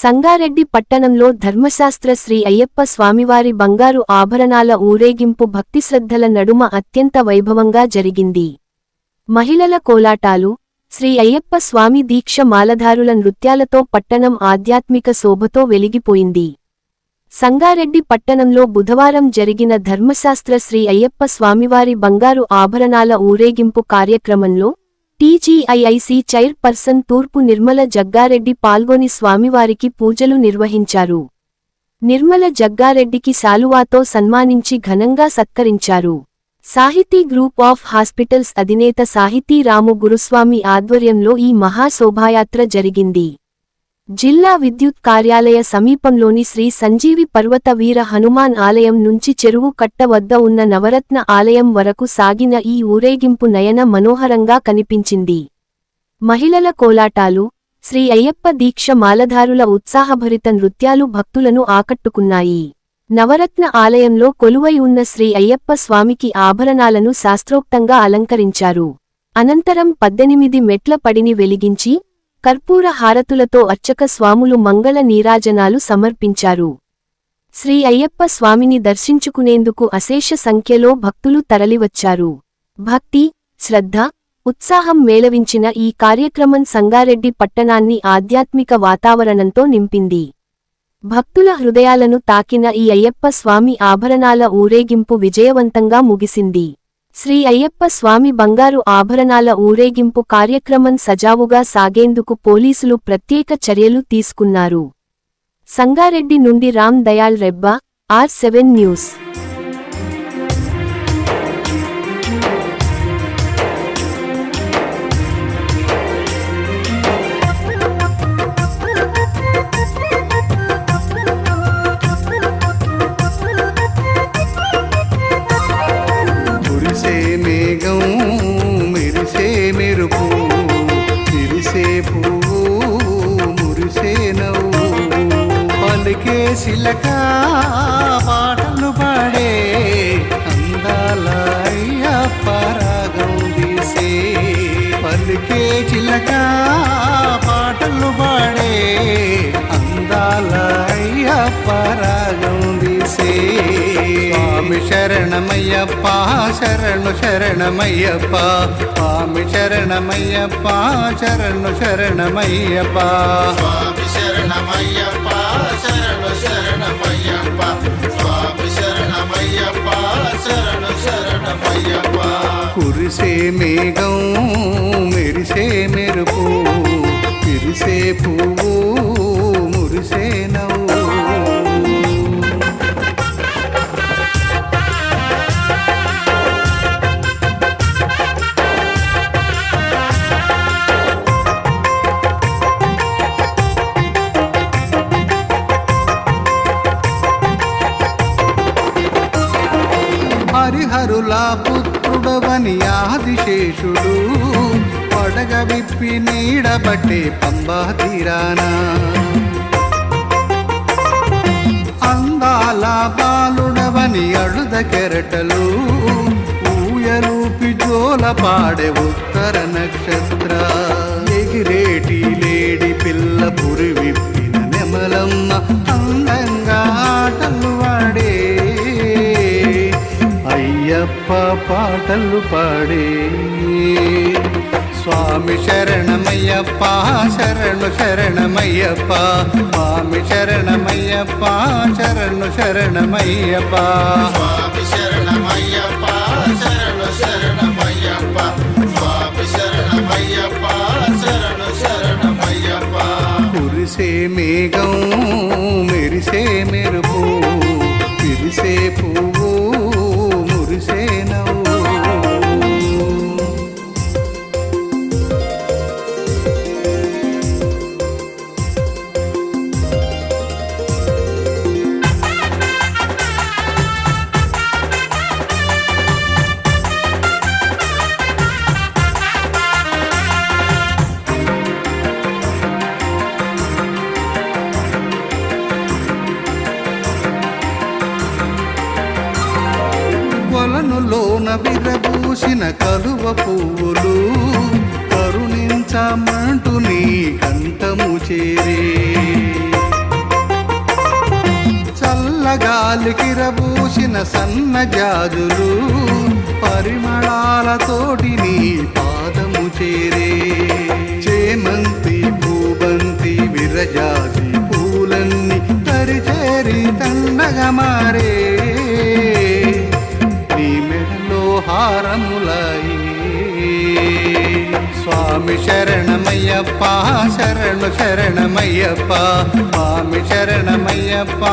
సంగారెడ్డి పట్టణంలో ధర్మశాస్త్ర శ్రీ అయ్యప్ప స్వామివారి బంగారు ఆభరణాల ఊరేగింపు భక్తిశ్రద్ధల నడుమ అత్యంత వైభవంగా జరిగింది. మహిళల కోలాటాలు శ్రీ అయ్యప్ప స్వామి దీక్ష మాలధారుల నృత్యాలతో పట్టణం ఆధ్యాత్మిక శోభతో వెలిగిపోయింది. సంగారెడ్డి పట్టణంలో బుధవారం జరిగిన ధర్మశాస్త్ర శ్రీ అయ్యప్ప స్వామివారి బంగారు ఆభరణాల ఊరేగింపు కార్యక్రమంలో టీజీఐఐసి చైర్పర్సన్ తూర్పు నిర్మల జగ్గారెడ్డి పాల్గొని స్వామివారికి పూజలు నిర్వహించారు. నిర్మల జగ్గారెడ్డికి శాలువాతో సన్మానించి ఘనంగా సత్కరించారు. సాహితీ గ్రూప్ ఆఫ్ హాస్పిటల్స్ అధినేత సాహితీ రాము గురుస్వామి ఆధ్వర్యంలో ఈ మహాశోభాయాత్ర జరిగింది. జిల్లా విద్యుత్ కార్యాలయ సమీపంలోని శ్రీ సంజీవి పర్వత వీర హనుమాన్ ఆలయం నుంచి చెరువు కట్ట వద్ద ఉన్న నవరత్న ఆలయం వరకు సాగిన ఈ ఊరేగింపు నయన మనోహరంగా కనిపించింది. మహిళల కోలాటాలు శ్రీ అయ్యప్ప దీక్ష మాలధారుల ఉత్సాహభరిత నృత్యాలు భక్తులను ఆకట్టుకున్నాయి. నవరత్న ఆలయంలో కొలువై ఉన్న శ్రీ అయ్యప్ప స్వామికి ఆభరణాలను శాస్త్రోక్తంగా అలంకరించారు. అనంతరం పద్దెనిమిది మెట్ల పడిని వెలిగించి కర్పూర హారతులతో అర్చక స్వాములు మంగళ నీరాజనాలు సమర్పించారు. శ్రీ అయ్యప్ప స్వామిని దర్శించుకునేందుకు అశేష సంఖ్యలో భక్తులు తరలివచ్చారు. భక్తి శ్రద్ధ ఉత్సాహం మేళవించిన ఈ కార్యక్రమం సంగారెడ్డి పట్టణాన్ని ఆధ్యాత్మిక వాతావరణంతో నింపింది. భక్తుల హృదయాలను తాకిన ఈ అయ్యప్ప స్వామి ఆభరణాల ఊరేగింపు విజయవంతంగా ముగిసింది. శ్రీ అయ్యప్ప స్వామి బంగారు ఆభరణాల ఊరేగింపు కార్యక్రమం సజావుగా సాగేందుకు పోలీసులు ప్రత్యేక చర్యలు తీసుకున్నారు. సంగారెడ్డి నుండి Ram Dayal Rebba R seven news. పలికే చిలక పాటలు పాడే అందాల అయ్యప్ప రాగం తీసే స్వామి శరణమయ్యప్ప శరణు శరణమయ్యప్ప. స్వామి శరణమయ్యప్ప శరణు శరణమయ్యప్ప. స్వామి శరణమయ్యప్ప శరణు శరణమయ్యప్ప. కురిసే మేఘం మెరిసే మెరుపు విరిసే పువ్వు మురిసే నవ్వు హరిహరుల పుత్రుడవని ఆదిశేషుడు. పడగ విప్పి నీడబట్టే పంబా తీరానా. అందాల బాలుడవని అడుద కెరటలు. ఊయలూపి జోల పాడే ఉత్తర నక్షత్ర. ఎగిరేటి లేడి పిల్ల పురి విప్పిన నెమలమ్మ. అందంగా ఆటలు అయ్యప్ప పాటలు పాడే. స్వామి శరణమయ్యప్ప శరణు శరణమయ్యప్ప. స్వామి శరణమయ్యప్ప శరణు శరణమయ్యప్ప. స్వామి శరణమయ్యప్ప శరణు శరణమయ్యప్ప. స్వామి శరణమయ్యప్ప శరణు శరణమయ్యప్ప. కురిసే మేఘం మెరిసే మెరుపు. విరిసే పువ్వు విరబూసిన కలువ పువ్వులు కరుణించమంటు నీ కంఠము చేరే. సన్న జాజులు పరిమళాలతోటి నీ పాదము చేరే. చేమంతి భూబంతి విరజాజి పూలన్నీ తరిచేరి తండగా మారే. మెడలో హారములాయి స్వామి శరణమయ్యప్ప శరణు శరణమయ్యప్ప. స్వామి శరణమయ్యప్ప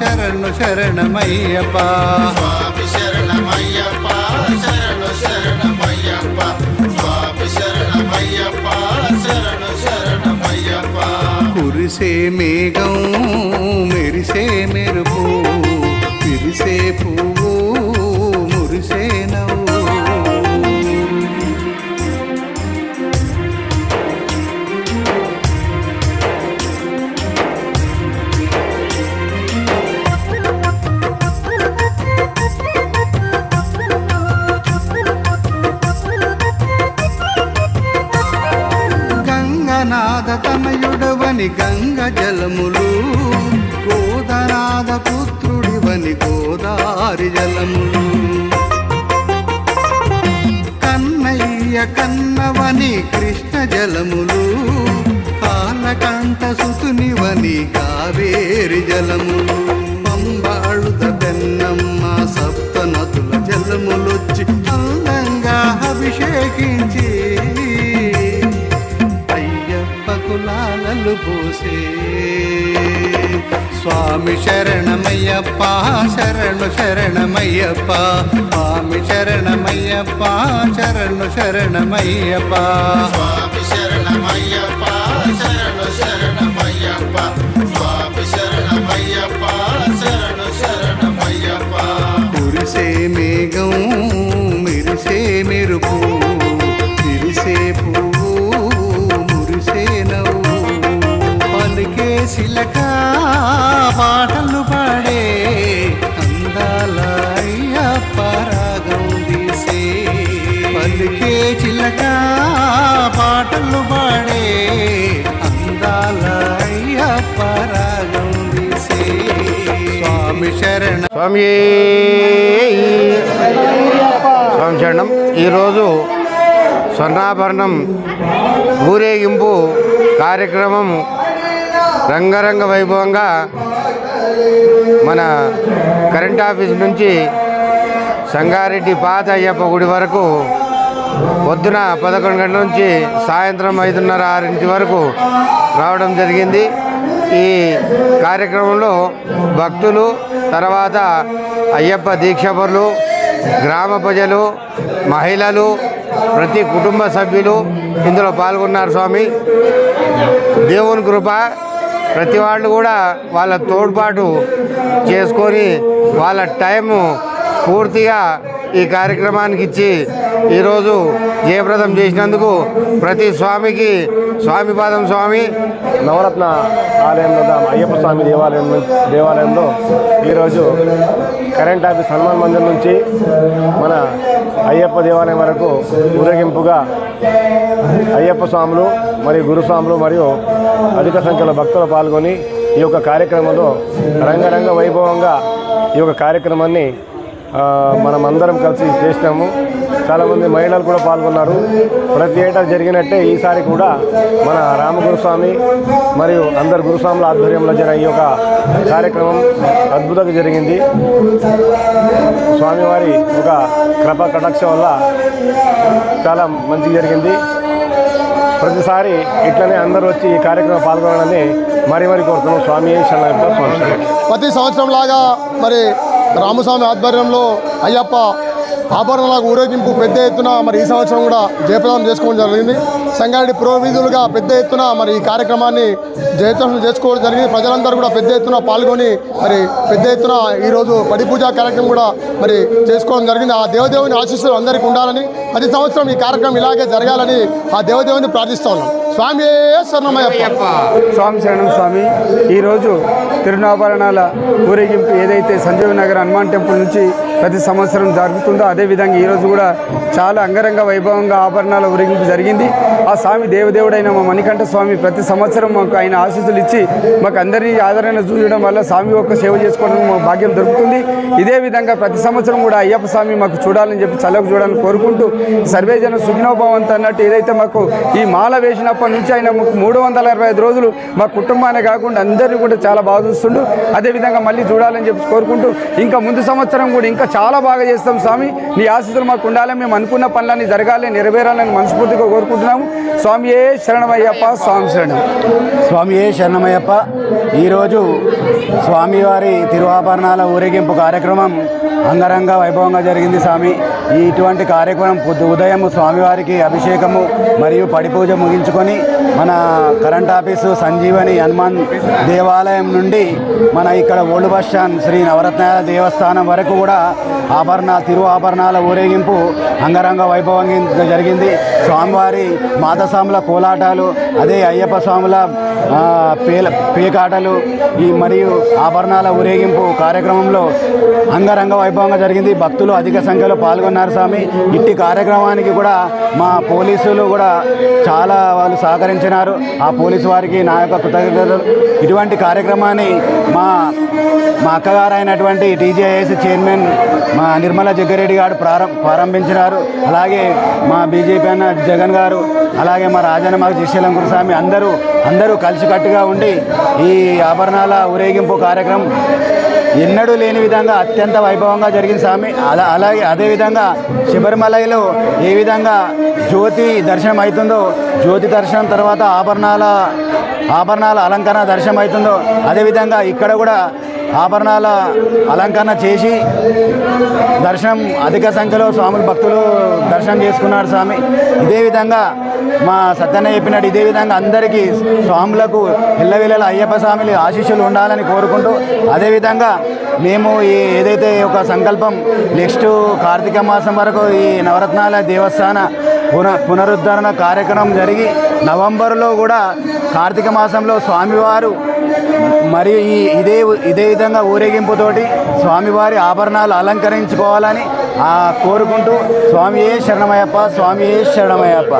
శరణు శరణమయ్యప్ప. స్వామి శరణమయ్యప్ప శరణు శరణమయ్యప్ప. స్వామి శరణమయ్యప్ప శరణు శరణమయ్యప్ప. కురిసే మేఘం మెరిసే మెరుపు. పిరిసే పువ్వు గంగనాథ తనయుడవని గంగ జలములు గోదనాద పుత్రుడివని గోదారి జలములు కన్నయ్య కన్నవని కృష్ణ జలములు కాలకంఠ సుతునివని కావేరి జలములు పంబాళుద పెన్నమ్మ సప్త స్వామి శరణమయ్యప్ప శరణు శరణమయ్యప్ప స్వామి శరణమయ్యప్ప శరణు శరణమయ్యప్ప స్వామి శరణమయ్యప్ప శరణు పలికే చిలక పాటలు పాడే అందాల అయ్యప్ప రాగం స్వామి శరణ. స్వామి స్వామి శరణం. ఈరోజు స్వర్ణాభరణం ఊరేగింపు కార్యక్రమం రంగరంగ వైభవంగా మన కరెంట్ ఆఫీస్ నుంచి సంగారెడ్డి పాత అయ్యప్ప గుడి వరకు పొద్దున పదకొండు గంటల నుంచి సాయంత్రం ఐదున్నర ఆరింటి వరకు రావడం జరిగింది. ఈ కార్యక్రమంలో భక్తులు తర్వాత అయ్యప్ప దీక్షపరులు గ్రామ ప్రజలు మహిళలు ప్రతి కుటుంబ సభ్యులు ఇందులో పాల్గొన్నారు స్వామి. దేవుని కృప ప్రతి వాళ్ళు కూడా వాళ్ళ తోడ్పాటు చేసుకొని వాళ్ళ టైము పూర్తిగా ఈ కార్యక్రమానికి ఇచ్చి ఈరోజు జయప్రదం చేసినందుకు ప్రతి స్వామికి స్వామి పాదం స్వామి. నవరత్న ఆలయంలో దా- అయ్యప్ప స్వామి దేవాలయం దేవాలయంలో ఈరోజు కరెంట్ ఆఫీస్ హనుమాన్ మందిర్ నుంచి మన అయ్యప్ప దేవాలయం వరకు ఊరేగింపుగా అయ్యప్ప స్వాములు మరియు గురుస్వాములు మరియు అధిక సంఖ్యలో భక్తులు పాల్గొని ఈ యొక్క కార్యక్రమంలో రంగరంగ వైభవంగా ఈ యొక్క కార్యక్రమాన్ని మనం అందరం కలిసి చేసినాము. చాలామంది మహిళలు కూడా పాల్గొన్నారు. ప్రతి ఏటా జరిగినట్టే ఈసారి కూడా మన రామగురుస్వామి మరియు అందరు గురుస్వాముల ఆధ్వర్యంలో జరిగిన ఈ యొక్క కార్యక్రమం అద్భుతంగా జరిగింది. స్వామివారి ఒక కృప కటాక్ష వల్ల చాలా మంచి జరిగింది. ప్రతిసారి ఇట్లనే అందరూ వచ్చి ఈ కార్యక్రమం పాల్గొనాలని మరీ మరీ కోరుతున్నాం. స్వామి స్వామి ప్రతి సంవత్సరం లాగా మరి రామస్వామి ఆధ్వర్యంలో అయ్యప్ప ఆభరణాలకు ఊరేగింపు పెద్ద ఎత్తున మరి ఈ సంవత్సరం కూడా జయప్రదం చేసుకోవడం జరిగింది. సంగారెడ్డి పురోవీధులుగా పెద్ద ఎత్తున మరి ఈ కార్యక్రమాన్ని జయప్రదం చేసుకోవడం జరిగింది. ప్రజలందరూ కూడా పెద్ద ఎత్తున పాల్గొని మరి పెద్ద ఎత్తున ఈరోజు పడి పూజా కార్యక్రమం కూడా మరి చేసుకోవడం జరిగింది. ఆ దేవదేవుని ఆశీస్సులు అందరికీ ఉండాలని ప్రతి సంవత్సరం ఈ కార్యక్రమం ఇలాగే జరగాలని ఆ దేవదేవుని ప్రార్థిస్తా ఉన్నాం స్వామి స్వర్ణమయ్యప్ప స్వామి శరణం స్వామి. ఈరోజు తిరునాభరణాల ఊరేగింపు ఏదైతే సంజీవ్ నగర్ హనుమాన్ టెంపుల్ నుంచి ప్రతి సంవత్సరం జరుగుతుందో అదేవిధంగా ఈరోజు కూడా చాలా అంగరంగ వైభవంగా ఆభరణాల ఊరేగింపు జరిగింది. ఆ స్వామి దేవదేవుడైన మా మణికంఠ స్వామి ప్రతి సంవత్సరం మాకు ఆయన ఆశీస్సులు ఇచ్చి మాకు అందరినీ ఆదరణ చూడడం వల్ల స్వామి యొక్క సేవ చేసుకోవడం మాకు భాగ్యం దొరుకుతుంది. ఇదే విధంగా ప్రతి సంవత్సరం కూడా అయ్యప్ప స్వామి మాకు చూడాలని చెప్పి చల్లకు చూడాలని కోరుకుంటూ సర్వేజన సుఖినోభవంత అన్నట్టు ఏదైతే మాకు ఈ మాల వేసినప్పటి నుంచి ఆయన మాకు మూడు వందల అరవై ఐదు రోజులు మా కుటుంబాన్ని కాకుండా అందరినీ కూడా చాలా బాగా చూస్తుండు. అదేవిధంగా మళ్ళీ చూడాలని చెప్పి కోరుకుంటూ ఇంకా ముందు సంవత్సరం కూడా ఇంకా చాలా బాగా చేస్తాం స్వామి. నీ ఆశీస్సులు మాకు ఉండాలి. మేము అనుకున్న పనులన్నీ జరగాలి. నెరవేరాలని మనస్ఫూర్తిగా కోరుకుంటున్నాము. స్వామి ఏ శరణమయ్యప్ప స్వామి శరణం. స్వామి ఏ శరణమయ్యప్ప. ఈరోజు స్వామివారి తిరువాభరణాల ఊరేగింపు కార్యక్రమం అంగరంగ వైభవంగా జరిగింది స్వామి. ఇటువంటి కార్యక్రమం పొద్దు ఉదయం స్వామివారికి అభిషేకము మరియు పడిపూజ ముగించుకొని మన కరెంట్ ఆఫీసు సంజీవని హనుమాన్ దేవాలయం నుండి మన ఇక్కడ ఓల్డ్ బస్ స్టాండ్ శ్రీ నవరత్నాల దేవస్థానం వరకు కూడా ఆభరణ తిరు ఆభరణాల ఊరేగింపు అంగరంగ వైభవంగా జరిగింది. స్వామివారి మాతస్వాముల కోలాటాలు అదే అయ్యప్ప స్వాముల పేల పేకాటలు ఈ మరియు ఆభరణాల ఊరేగింపు కార్యక్రమంలో అంగరంగ వైభవంగా జరిగింది. భక్తులు అధిక సంఖ్యలో పాల్గొన్నారు. స్వామి ఇట్టి కార్యక్రమానికి కూడా మా పోలీసులు కూడా చాలా వాళ్ళు సహకరించినారు. ఆ పోలీసు వారికి నా యొక్క కృతజ్ఞతలు. ఇటువంటి కార్యక్రమాన్ని మా మా అక్కగారు అయినటువంటి టీజేఐఎస్ చైర్మన్ మా నిర్మల జగ్గారెడ్డి గారు ప్రారం ప్రారంభించినారు. అలాగే మా బీజేపీ అన్న జగన్ గారు అలాగే మా రాజన్న మా జిశలం గురుస్వామి అందరూ అందరూ కలిసికట్టుగా ఉండి ఈ ఆభరణాల ఊరేగింపు కార్యక్రమం ఎన్నడూ లేని విధంగా అత్యంత వైభవంగా జరిగింది స్వామి. అలా అలాగే అదేవిధంగా శబరిమలలో ఏ విధంగా జ్యోతి దర్శనం అవుతుందో జ్యోతి దర్శనం తర్వాత ఆభరణాల ఆభరణాల అలంకరణ దర్శనం అవుతుందో అదేవిధంగా ఇక్కడ కూడా ఆభరణాల అలంకరణ చేసి దర్శనం అధిక సంఖ్యలో స్వాములు భక్తులు దర్శనం చేసుకున్నారు స్వామి. ఇదే విధంగా మా సత్యన్న చెప్పినట్టు ఇదే విధంగా అందరికీ స్వాములకు ఇళ్ళవేళల అయ్యప్ప స్వామిలు ఆశీస్సులు ఉండాలని కోరుకుంటూ అదేవిధంగా మేము ఈ ఏదైతే ఒక సంకల్పం నెక్స్ట్ కార్తీక మాసం వరకు ఈ నవరత్నాల దేవస్థాన పున పునరుద్ధరణ కార్యక్రమం జరిగి నవంబర్లో కూడా కార్తీక మాసంలో స్వామివారు మరియు ఈ ఇదే ఇదే విధంగా ఊరేగింపుతోటి స్వామివారి ఆభరణాలు అలంకరించుకోవాలని కోరుకుంటూ స్వామి ఏ శరణమయ్యప్ప స్వామి ఏ శరణమయ్యప్ప.